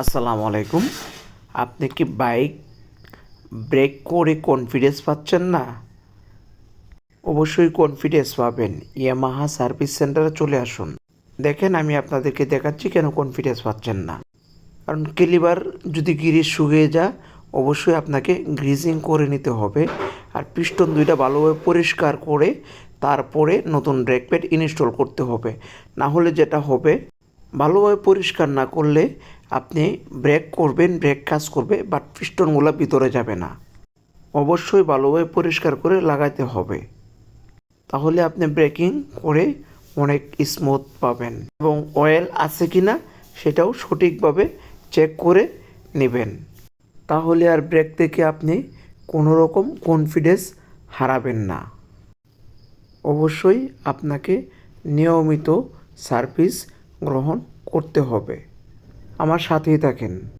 আসসালামু আলাইকুম। আপনি কি বাইক ব্রেক করে কনফিডেন্স পাচ্ছেন না? অবশ্যই কনফিডেন্স পাবেন। ইয়ামাহা সার্ভিস সেন্টারে চলে আসুন। দেখেন আমি আপনাদেরকে দেখাচ্ছি কেন কনফিডেন্স পাচ্ছেন না। কারণ কেলিবার যদি গিরিশ শুকিয়ে যায়, অবশ্যই আপনাকে গ্রিজিং করে নিতে হবে। আর পিস্টন দুইটা ভালোভাবে পরিষ্কার করে তারপরে নতুন ব্রেক প্যাড ইনস্টল করতে হবে। না হলে যেটা হবে, ভালোভাবে পরিষ্কার না করলে আপনি ব্রেক করবেন ব্রেক কাজ করবে বাট পিস্টনগুলো ভিতরে যাবে না। অবশ্যই ভালোভাবে পরিষ্কার করে লাগাইতে হবে। তাহলে আপনি ব্রেকিং করে অনেক স্মুথ পাবেন। এবং অয়েল আছে কি না সেটাও সঠিকভাবে চেক করে নেবেন। তাহলে আর ব্রেক থেকে আপনি কোনো রকম কনফিডেন্স হারাবেন না। অবশ্যই আপনাকে নিয়মিত সার্ভিস গ্রহণ করতে হবে। আমার সাথেই থাকেন।